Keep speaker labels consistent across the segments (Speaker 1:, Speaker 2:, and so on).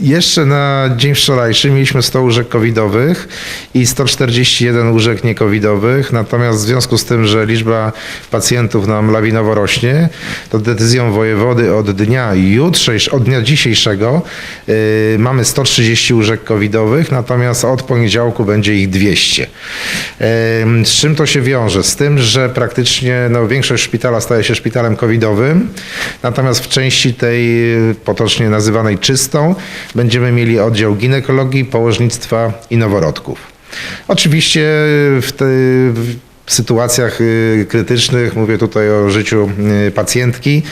Speaker 1: Jeszcze na dzień wczorajszy mieliśmy 100 łóżek covidowych i 141 łóżek niecovidowych, natomiast w związku z tym, że liczba pacjentów nam lawinowo rośnie, to decyzją wojewody od dnia jutrzejsz, od dnia dzisiejszego yy, mamy 130 łóżek covidowych, natomiast od poniedziałku będzie ich 200. Yy, z czym to się wiąże? Z tym, że praktycznie no, większość szpitala staje się szpitalem covidowym, natomiast w części tej potocznie nazywanej czystą będziemy mieli oddział ginekologii, położnictwa i noworodków. Oczywiście w, te, w sytuacjach y, krytycznych, mówię tutaj o życiu y, pacjentki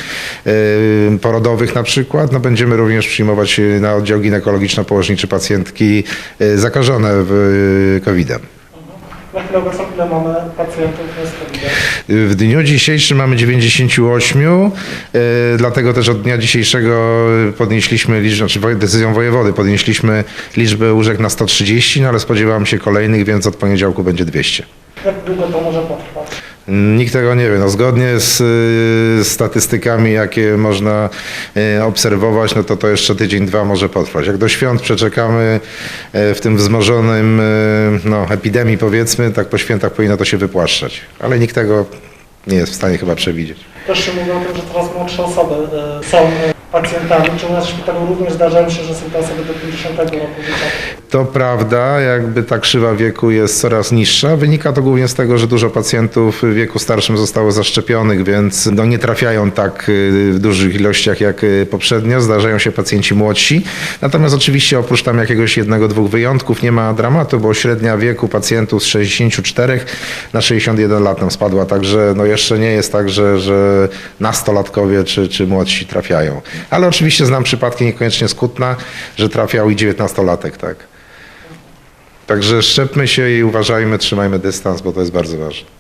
Speaker 1: y, porodowych na przykład, no będziemy również przyjmować na oddział ginekologiczno-położniczy pacjentki zakażone COVID-em.
Speaker 2: Na chwilę obecną ile mamy pacjentów?
Speaker 1: W dniu dzisiejszym mamy 98, y, dlatego też od dnia dzisiejszego podnieśliśmy liczbę, znaczy decyzją wojewody podnieśliśmy liczbę łóżek na 130, no ale spodziewam się kolejnych, więc od poniedziałku będzie 200.
Speaker 2: Jak długo to może potrwać?
Speaker 1: Nikt tego nie wie. No, zgodnie z y, statystykami, jakie można y, obserwować, no to to jeszcze tydzień, dwa może potrwać. Jak do świąt przeczekamy y, w tym wzmożonym no, epidemii powiedzmy, tak po świętach powinno to się wypłaszczać. Ale nikt tego nie jest w stanie chyba przewidzieć.
Speaker 2: Też się mówi o tym, że coraz młodsze osoby są pacjentami. Czy u nas w szpitalu również zdarzają się, że są to osoby do 50 roku życia?
Speaker 1: To prawda, jakby ta krzywa wieku jest coraz niższa. Wynika to głównie z tego, że dużo pacjentów w wieku starszym zostało zaszczepionych, więc no nie trafiają tak y, w dużych ilościach jak y, poprzednio. Zdarzają się pacjenci młodsi. Natomiast oczywiście oprócz tam jakiegoś jednego, dwóch wyjątków nie ma dramatu, bo średnia wieku pacjentów z 64 na 61 lat nam spadła, także no jeszcze nie jest tak, że, że nastolatkowie czy, czy młodsi trafiają. Ale oczywiście znam przypadki niekoniecznie z Kutna, że trafiał i 19-latek, tak. Także szczepmy się i uważajmy, trzymajmy dystans, bo to jest bardzo ważne.